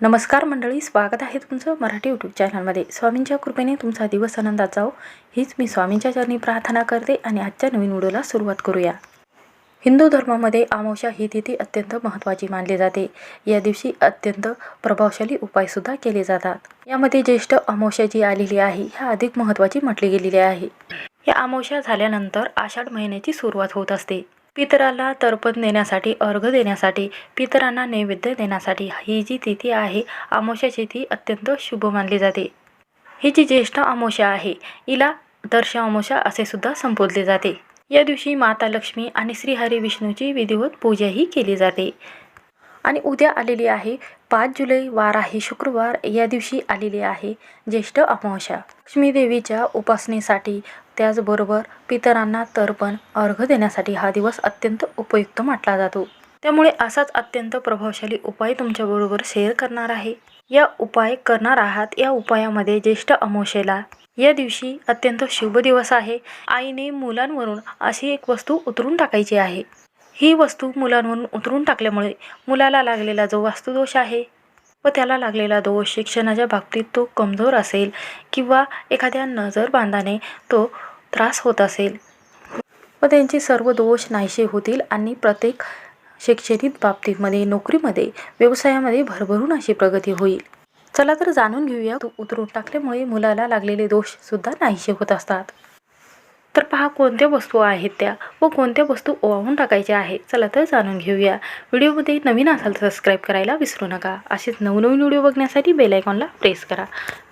नमस्कार मंडळी स्वागत आहे तुमचं मराठी यूट्यूब चॅनलमध्ये स्वामींच्या कृपेने तुमचा दिवस आनंदात जाओ हीच मी स्वामींच्या चरणी प्रार्थना करते आणि आजच्या नवीन व्हिडिओला सुरुवात करूया. हिंदू धर्मामध्ये आमावश्या ही तिथी अत्यंत महत्त्वाची मानली जाते. या दिवशी अत्यंत प्रभावशाली उपायसुद्धा केले जातात. यामध्ये ज्येष्ठ अमावस्या जी आलेली आहे ह्या अधिक महत्त्वाची म्हटली गेलेली आहे. या अमावस्या झाल्यानंतर आषाढ महिन्याची सुरुवात होत असते. पितराला तर्पण देण्यासाठी अर्घ देण्यासाठी पितरांना नैवेद्य देण्यासाठी ही जी तिथी आहे अमावस्याची ती अत्यंत शुभ मानली जाते. ही जी ज्येष्ठ अमोशा आहे हिला दर्श अमोशा असे सुद्धा संबोधले जाते. या दिवशी माता लक्ष्मी आणि श्रीहरी विष्णूची विधिवत पूजाही केली जाते. आणि उद्या आलेली आहे पाच जुलै वार आहे शुक्रवार या दिवशी आलेली आहे ज्येष्ठ अमावस्या. लक्ष्मीदेवीच्या उपासनेसाठी त्याचबरोबर पितरांना तर्पण अर्घ देण्यासाठी हा दिवस अत्यंत उपयुक्त म्हटला जातो. त्यामुळे असाच अत्यंत प्रभावशाली उपाय तुमच्याबरोबर शेअर करणार आहे. या उपाय करणार आहात या उपायामध्ये ज्येष्ठ अमावस्येला या दिवशी अत्यंत शुभ दिवस आहे. आईने मुलांवरून अशी एक वस्तू उतरून टाकायची आहे. ही वस्तू मुलांवरून उतरून टाकल्यामुळे मुलाला लागलेला जो वास्तुदोष आहे व त्याला लागलेला दोष शिक्षणाच्या बाबतीत तो कमजोर असेल किंवा एखाद्या नजर बांधाने तो त्रास होत असेल. व त्यांचे सर्व दोष नाहीसे होतील आणि प्रत्येक शैक्षणिक बाबतीमध्ये नोकरीमध्ये व्यवसायामध्ये भरभरून अशी प्रगती होईल. चला तर जाणून घेऊया तो उतरून टाकल्यामुळे मुलाला लागलेले दोषसुद्धा नाहीसे होत असतात. तर पहा कोणत्या वस्तू आहेत त्या? व कोणत्या वस्तू ओवाळून टाकायच्या आहे चला तर जाणून घेऊया. व्हिडिओमध्ये नवीन असाल तर सबस्क्राईब करायला विसरू नका. असेच नवनवीन व्हिडिओ बघण्यासाठी बेल आयकॉनला प्रेस करा.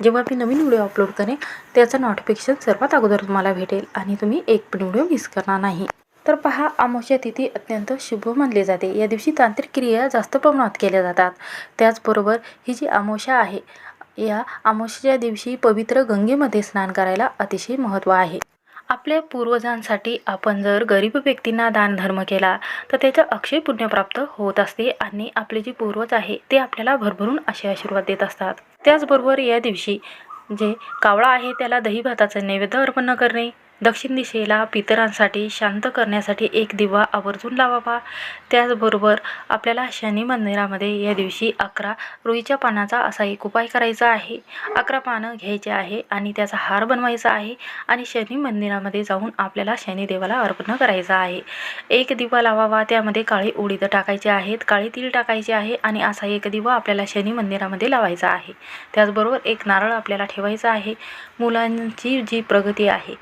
जेव्हा मी नवीन व्हिडिओ अपलोड करेन त्याचं नोटिफिकेशन सर्वात अगोदर तुम्हाला भेटेल आणि तुम्ही एक पण व्हिडिओ मिस करणार नाही. तर पहा अमावस्या तिथी अत्यंत शुभ मानली जाते. या दिवशी तांत्रिक क्रिया जास्त प्रमाणात केल्या जातात. त्याचबरोबर ही जी अमावस्या आहे या अमावस्याच्या दिवशी पवित्र गंगेमध्ये स्नान करायला अतिशय महत्त्व आहे. आपल्या पूर्वजांसाठी आपण जर गरीब व्यक्तींना दानधर्म केला तर त्याचं अक्षय पुण्य प्राप्त होत असते आणि आपले जे पूर्वज आहे ते आपल्याला भरभरून असे आशीर्वाद देत असतात. त्याचबरोबर या दिवशी जे कावळा आहे त्याला दही भाताचं नैवेद्य अर्पण न करणे दक्षिण दिशेला पितरांसाठी शांत करण्यासाठी एक दिवा आवर्जून लावावा. त्याचबरोबर आपल्याला शनी मंदिरामध्ये या दिवशी अकरा रुईच्या पानाचा असा एक उपाय करायचा आहे. अकरा पानं घ्यायचे आहे आणि त्याचा हार बनवायचा आहे आणि शनी मंदिरामध्ये जाऊन आपल्याला शनिदेवाला अर्पण करायचा आहे. एक दिवा लावावा त्यामध्ये काळी उडीद टाकायचे आहेत काळी तीळ टाकायचे आहे आणि असा एक दिवा आपल्याला शनी मंदिरामध्ये लावायचा आहे. त्याचबरोबर एक नारळ आपल्याला ठेवायचा आहे. मुलांची जी प्रगती आहे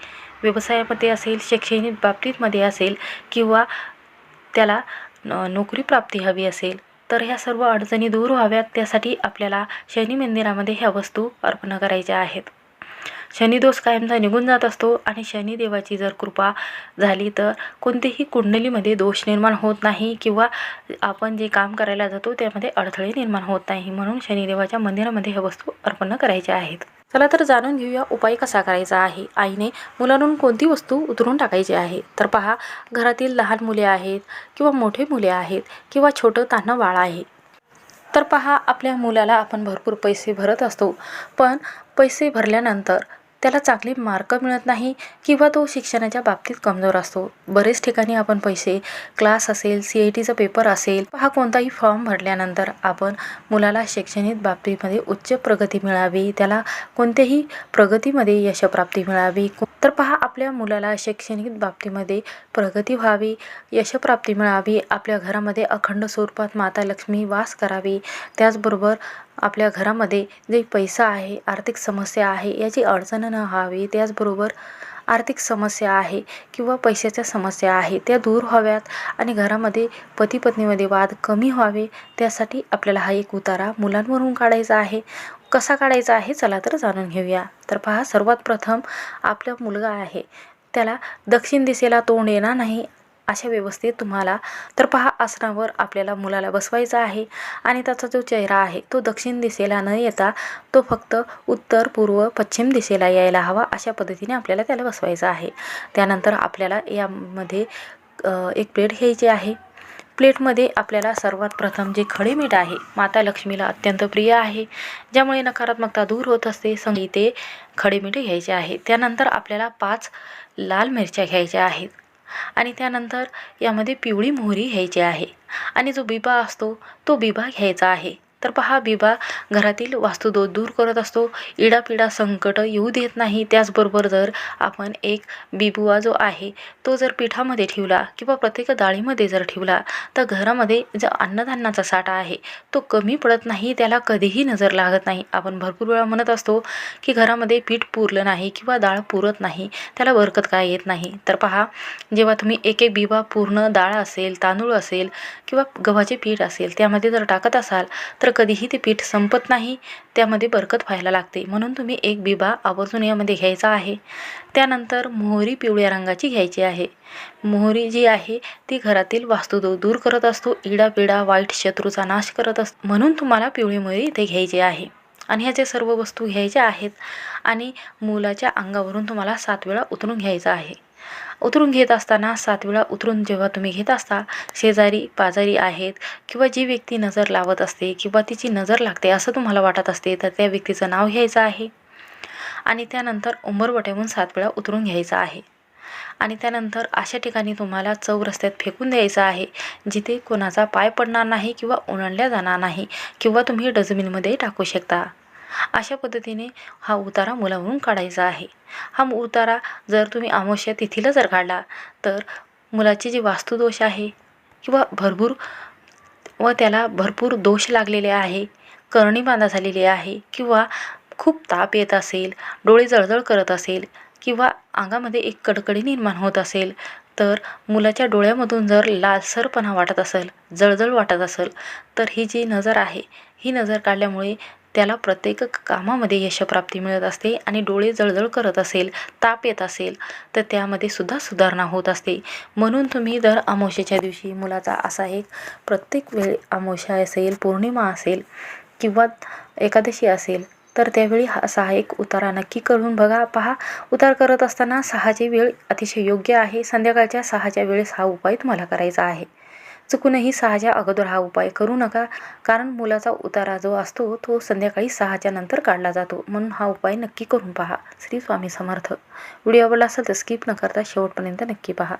व्यवसायामध्ये असेल शैक्षणिक बाबतीतमध्ये असेल किंवा त्याला नोकरी प्राप्ती हवी असेल तर ह्या सर्व अडचणी दूर व्हाव्यात. त्यासाठी आपल्याला शनी मंदिरामध्ये ह्या वस्तू अर्पण करायच्या आहेत. शनिदोष कायमचा निघून जात असतो आणि शनिदेवाची जर कृपा झाली तर कोणतेही कुंडलीमध्ये दोष निर्माण होत नाही किंवा आपण जे काम करायला जातो त्यामध्ये अडथळे निर्माण होत नाही. म्हणून शनिदेवाच्या मंदिरामध्ये ह्या वस्तू अर्पण करायच्या आहेत. चला तर जाणून घेऊया उपाय कसा करायचा आहे. आईने मुलांकडून कोणती वस्तू उतरून टाकायची आहे? तर पहा घरातील लहान मुले आहेत किंवा मोठे मुले आहेत किंवा छोटं तान्हं बाळ आहे. तर पहा आपल्या मुलाला आपण भरपूर पैसे भरत असतो. पण पैसे भरल्यानंतर त्याला चांगले मार्क मिळत नाही किंवा तो शिक्षणाच्या बाबतीत कमजोर असतो. बरेच ठिकाणी आपण पैसे क्लास असेल सी आय टीचा पेपर असेल हा कोणताही फॉर्म भरल्यानंतर आपण मुलाला शैक्षणिक बाबतीमध्ये उच्च प्रगती मिळावी त्याला कोणत्याही प्रगतीमध्ये यशप्राप्ती मिळावी. तर पहा आपल्या मुलाला शैक्षणिक बाबतीमध्ये प्रगती व्हावी यशप्राप्ती मिळावी आपल्या घरामध्ये अखंड स्वरूपात माता लक्ष्मी वास करावी. त्याचबरोबर आपल्या घरामध्ये जे पैसा आहे आर्थिक समस्या आहे याची अडचण न व्हावी त्याचबरोबर आर्थिक समस्या आहे किंवा पैशाच्या समस्या आहे त्या दूर व्हाव्यात आणि घरामध्ये पती पत्नीमध्ये वाद कमी व्हावे त्यासाठी आपल्याला हा एक उतारा मुलांवरून काढायचा आहे. कसा काढायचा आहे चला तर जाणून घेऊया. तर पहा सर्वात प्रथम आपला मुलगा आहे त्याला दक्षिण दिशेला तोंड येणार नाही. अशा व्यवस्थेत तुम्हाला तर पहा आसनावर आपल्याला मुलाला बसवायचा आहे आणि त्याचा जो चेहरा आहे तो दक्षिण दिशेला न येता तो फक्त उत्तर पूर्व पश्चिम दिशेला यायला हवा अशा पद्धतीने आपल्याला त्याला बसवायचा आहे. त्यानंतर आपल्याला यामध्ये एक प्लेट घ्यायची आहे. प्लेटमध्ये आपल्याला सर्वात प्रथम जे खडे मीठ आहे माता लक्ष्मीला अत्यंत प्रिय आहे ज्यामुळे नकारात्मकता दूर होत असते संगीते खडे मीठ घ्यायचे आहे. त्यानंतर आपल्याला पाच लाल मिरच्या घ्यायच्या आहेत. आणि त्यानंतर यामध्ये पिवळी मोहरी घ्यायची आहे. आणि जो बिबा असतो तो बिबा घ्यायचा आहे. तर पहा बिबा घरातील वास्तुदोष दूर करत असतो. इडापिडा संकट येऊ देत नाही. त्याचबरोबर जर आपण एक बिबुवा जो आहे तो जर पिठामध्ये ठेवला किंवा प्रत्येक डाळीमध्ये जर ठेवला तर घरामध्ये जो अन्नधान्याचा साठा आहे तो कमी पडत नाही. त्याला कधीही नजर लागत नाही. आपण भरपूर वेळा म्हणत असतो की घरामध्ये पीठ पुरलं नाही किंवा डाळ पुरत नाही त्याला बरकत काय येत नाही. तर पहा जेव्हा तुम्ही एक एक बिबा पूर्ण डाळ असेल तांदूळ असेल किंवा गव्हाचे पीठ असेल त्यामध्ये जर टाकत असाल तर कधीही ते पीठ संपत नाही त्यामध्ये बरकत व्हायला लागते. म्हणून तुम्ही एक बिबा आवर्जून यामध्ये घ्यायचा आहे. त्यानंतर मोहरी पिवळ्या रंगाची घ्यायची आहे. मोहरी जी आहे ती घरातील वास्तुदोष दूर करत असतो इडापिडा वाईट शत्रूचा नाश करत असतो म्हणून तुम्हाला पिवळी मोहरी इथे घ्यायची आहे. आणि ह्याचे सर्व वस्तू घ्यायच्या आहेत. आणि मुलाच्या अंगावरून तुम्हाला सात वेळा उतरून घ्यायचं आहे. उतरून घेत असताना सात वेळा उतरून जेव्हा तुम्ही घेत असता शेजारी पाजारी आहेत किंवा जी व्यक्ती नजर लावत असते किंवा तिची नजर लागते असं तुम्हाला वाटत असते तर त्या व्यक्तीचं नाव घ्यायचं आहे. आणि त्यानंतर उंबरवट्याहून सात वेळा उतरून घ्यायचं आहे. आणि त्यानंतर अशा ठिकाणी तुम्हाला चौरस्त्यात फेकून द्यायचं आहे जिथे कोणाचा पाय पडणार नाही किंवा उणडल्या जाणार नाही किंवा तुम्ही डस्टबिनमध्ये टाकू शकता. अशा पद्धतीने हा उतारा मुलावरून काढायचा आहे. हा उतारा जर तुम्ही अमावस्या तिथीला जर काढला तर मुलाचे जे वास्तुदोष आहे किंवा भरपूर व त्याला भरपूर दोष लागलेले आहे करणी बांधा झालेली आहे किंवा खूप ताप येत असेल डोळे जळजळ करत असेल किंवा अंगामध्ये एक कडकडी निर्माण होत असेल तर मुलाच्या डोळ्यामधून जर लालसरपणा वाटत असेल जळजळ वाटत असेल तर ही जी नजर आहे ही नजर काढल्यामुळे त्याला प्रत्येक कामामध्ये यशप्राप्ती मिळत असते आणि डोळे जळजळ करत असेल ताप येत असेल तर त्यामध्ये सुद्धा सुधारणा होत असते. म्हणून तुम्ही दर अमावस्येच्या दिवशी मुलाचा असा एक प्रत्येक वेळी अमावश्या असेल पौर्णिमा असेल किंवा एकादशी असेल तर त्यावेळी हा असा एक उतारा नक्की करून बघा. पहा उतार करत असताना सहाची वेळ अतिशय योग्य आहे. संध्याकाळच्या सहाच्या वेळेस हा उपाय तुम्हाला करायचा आहे. चुकूनही सहाच्या अगोदर हा उपाय करू नका. कारण मुलाचा उतारा जो असतो तो संध्याकाळी सहाच्या नंतर काढला जातो. म्हणून हा उपाय नक्की करून पहा. श्री स्वामी समर्थ. व्हिडिओ आवडला असेल तर स्किप न करता शेवटपर्यंत नक्की पहा.